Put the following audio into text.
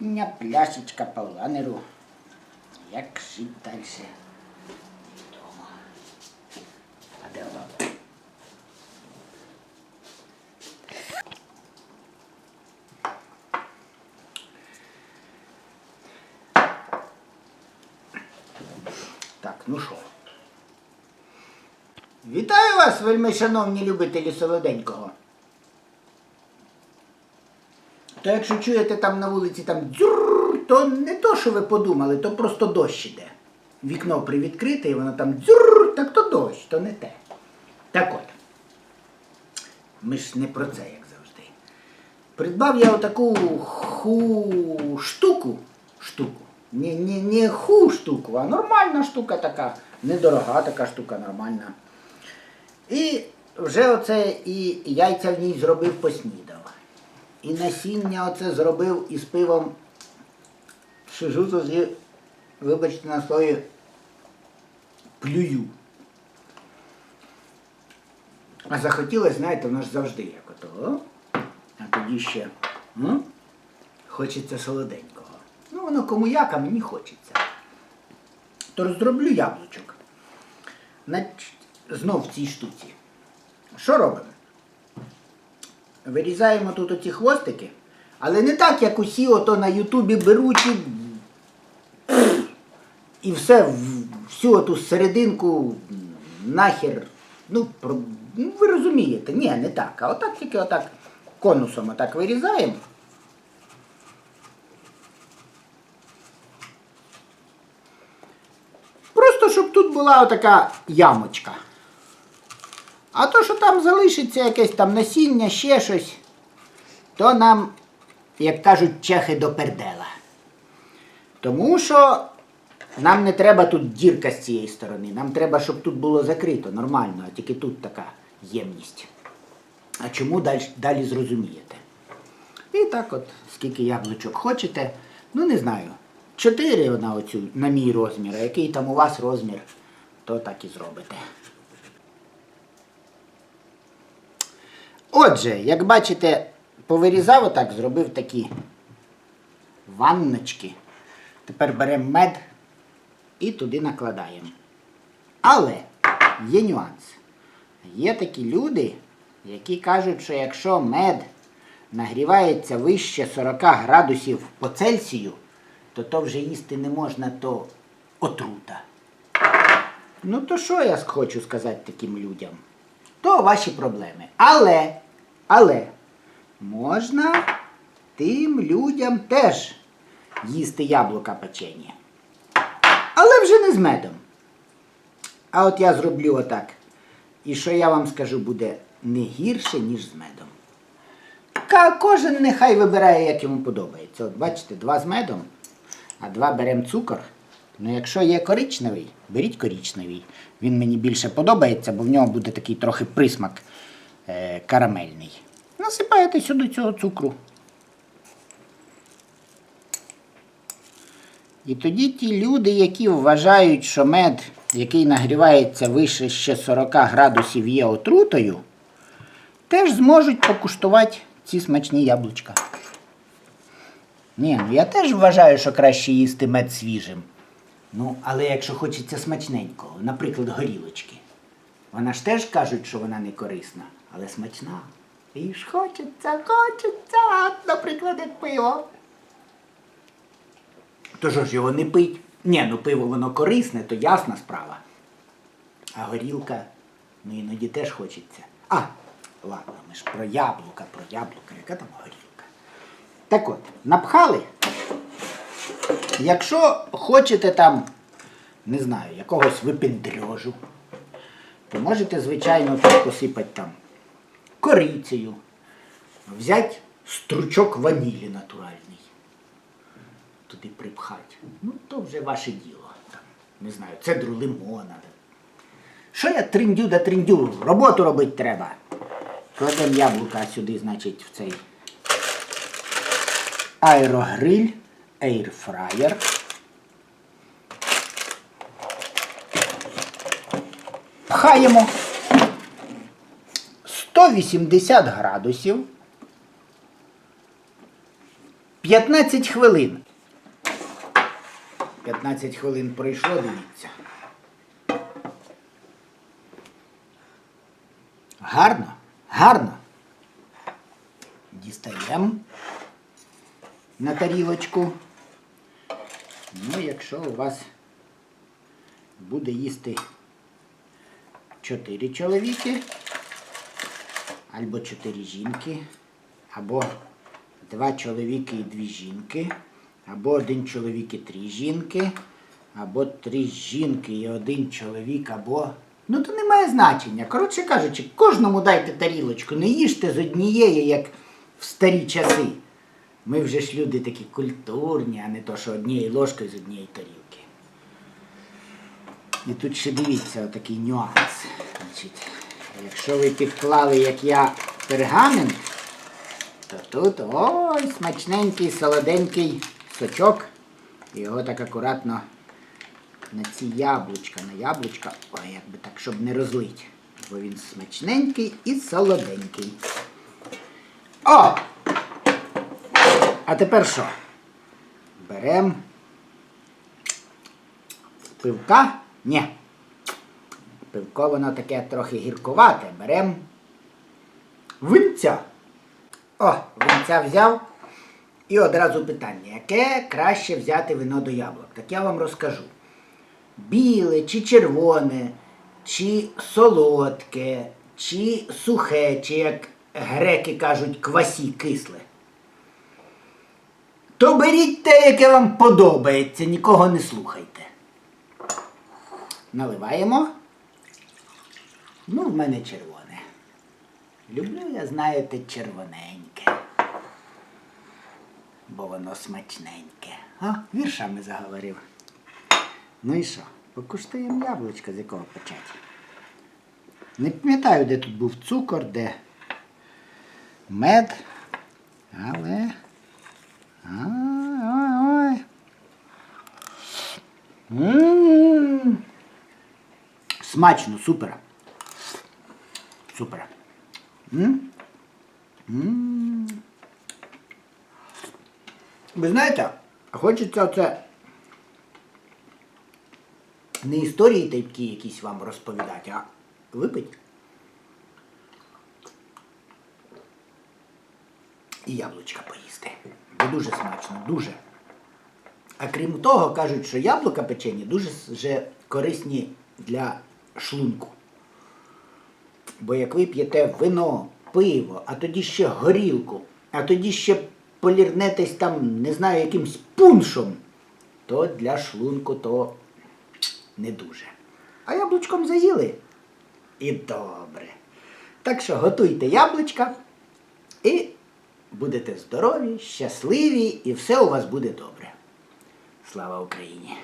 Літня пляшечка паланеру. Як жить далі? А де? Так, ну що? Вітаю вас, вельми шановні любителі солоденького. То якщо чуєте там на вулиці там дзюрр, то не то, що ви подумали, то просто дощ іде. Вікно привідкрите і воно там дзюрр, так то дощ, то не те. Так от. Ми ж не про це, як завжди. Придбав я отаку ху штуку. Штуку. Не, не, не ху штуку, а нормальна штука така. Недорога така штука, нормальна. І вже оце і яйця в ній зробив поснідав. І насіння оце зробив із пивом. Сижу тоді, вибачте на слові, плюю. А захотілося, знаєте, воно ж завжди як ото. А тоді ще м? хочеться солоденького. Ну, воно кому як, а мені хочеться. То зроблю яблучок. Знов в цій штуці. Що робимо? Вирізаємо тут оці хвостики, але не так, як усі ото на Ютубі беруть і, і все, всю оту серединку нахер. Ну, про, ну, ви розумієте, ні, не так. А отак тільки отак конусом отак вирізаємо. Просто щоб тут була отака ямочка. А то, що там залишиться якесь там насіння, ще щось, то нам, як кажуть чехи, до пердела. Тому що нам не треба тут дірка з цієї сторони. Нам треба, щоб тут було закрито нормально, а тільки тут така ємність. А чому далі, далі зрозумієте? І так от, скільки яблучок хочете, ну не знаю. Чотири на оцю, на мій розмір, а який там у вас розмір, то так і зробите. Отже, як бачите, повирізав отак, зробив такі ванночки. Тепер беремо мед і туди накладаємо. Але є нюанс. Є такі люди, які кажуть, що якщо мед нагрівається вище 40 градусів по Цельсію, то то вже їсти не можна, то отрута. Ну то що я хочу сказати таким людям? То ваші проблеми. Але, але можна тим людям теж їсти яблука печені. Але вже не з медом. А от я зроблю отак. І що я вам скажу, буде не гірше, ніж з медом. Кожен нехай вибирає, як йому подобається. От бачите, два з медом, а два беремо цукор. Ну, якщо є коричневий, беріть коричневий. Він мені більше подобається, бо в нього буде такий трохи присмак е, карамельний. Насипаєте сюди цього цукру. І тоді ті люди, які вважають, що мед, який нагрівається вище ще 40 градусів, є отрутою, теж зможуть покуштувати ці смачні яблучка. Ні, ну я теж вважаю, що краще їсти мед свіжим. Ну, але якщо хочеться смачненького, наприклад, горілочки. Вона ж теж кажуть, що вона не корисна, але смачна. І ж хочеться, хочеться, наприклад, як пиво. То що ж його не пить? Ні, ну пиво воно корисне, то ясна справа. А горілка, ну іноді теж хочеться. А, ладно, ми ж про яблука, про яблука, яка там горілка. Так от, напхали. Якщо хочете там, не знаю, якогось випендрежу, то можете, звичайно, посипати там корицею, взяти стручок ванілі натуральний туди припхати. Ну, то вже ваше діло. Там, не знаю, цедру лимона. Що я триндю да триндю? Роботу робити треба. Кладемо яблука сюди, значить, в цей аерогриль, ейрфраєр. Пхаємо 180 градусів. 15 хвилин. 15 хвилин пройшло, дивіться. Гарно, гарно. Дістаємо на тарілочку. Ну, якщо у вас буде їсти 4 чоловіки, або 4 жінки, або 2 чоловіки і 2 жінки, або один чоловік і 3 жінки, або 3 жінки і один чоловік, або. Ну, то немає значення. Коротше кажучи, кожному дайте тарілочку, не їжте з однієї, як в старі часи. Ми вже ж люди такі культурні, а не то, що однією ложкою з однієї тарілки. І тут ще дивіться отакий нюанс. Значить, якщо ви підклали, як я, пергамент, то тут ой, смачненький, солоденький сочок. Його так акуратно на ці яблучка, на яблучка, ой, якби так, щоб не розлить. Бо він смачненький і солоденький. О! А тепер що? Беремо пивка? Ні. Пивко воно таке трохи гіркувате. Беремо винця. О, винця взяв. І одразу питання, яке краще взяти вино до яблук? Так я вам розкажу. Біле чи червоне, чи солодке, чи сухе, чи як греки кажуть, квасі кисле. То беріть те, яке вам подобається, нікого не слухайте. Наливаємо. Ну, в мене червоне. Люблю, я, знаєте, червоненьке. Бо воно смачненьке. А, віршами заговорив. Ну і що? Покуштуємо яблучко, з якого почати. Не пам'ятаю, де тут був цукор, де мед. Але. Ой-ой-ой. Смачно, супер. Супер. М? М. Ви знаєте, хочеться оце не історії такі якісь вам розповідати, а випить. І яблучка поїсти. Бо дуже смачно, дуже. А крім того, кажуть, що яблука печені дуже вже корисні для шлунку. Бо як ви п'єте вино, пиво, а тоді ще горілку, а тоді ще полірнетесь там, не знаю, якимсь пуншом, то для шлунку то не дуже. А яблучком заїли і добре. Так що готуйте яблучка і будете здорові, щасливі, і все у вас буде добре. Слава Україні!